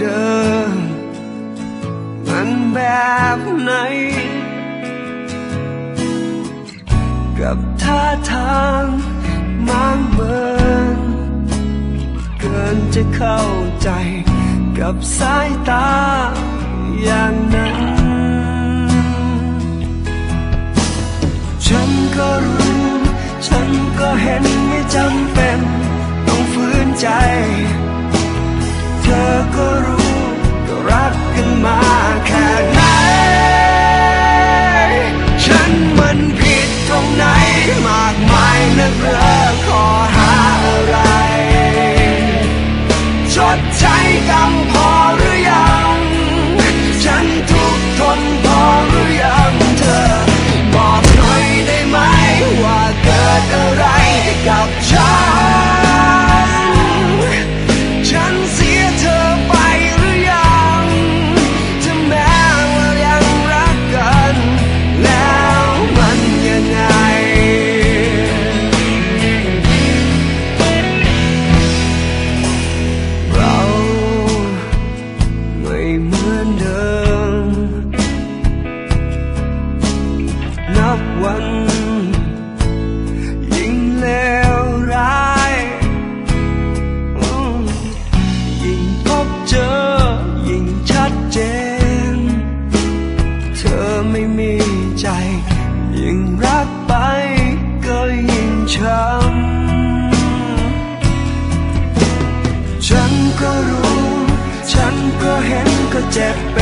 เดิม มันแบบไหน กับท่าทางมางเมินเกินจะเข้าใจกับสายตาอย่างนั้น ฉันก็รู้ ฉันก็เห็นไม่จำเป็น ต้องฝืนใจ ยิ่งรักไปก็ยิ่งช้ำฉันก็รู้ ฉันก็เห็นก็เจ็บ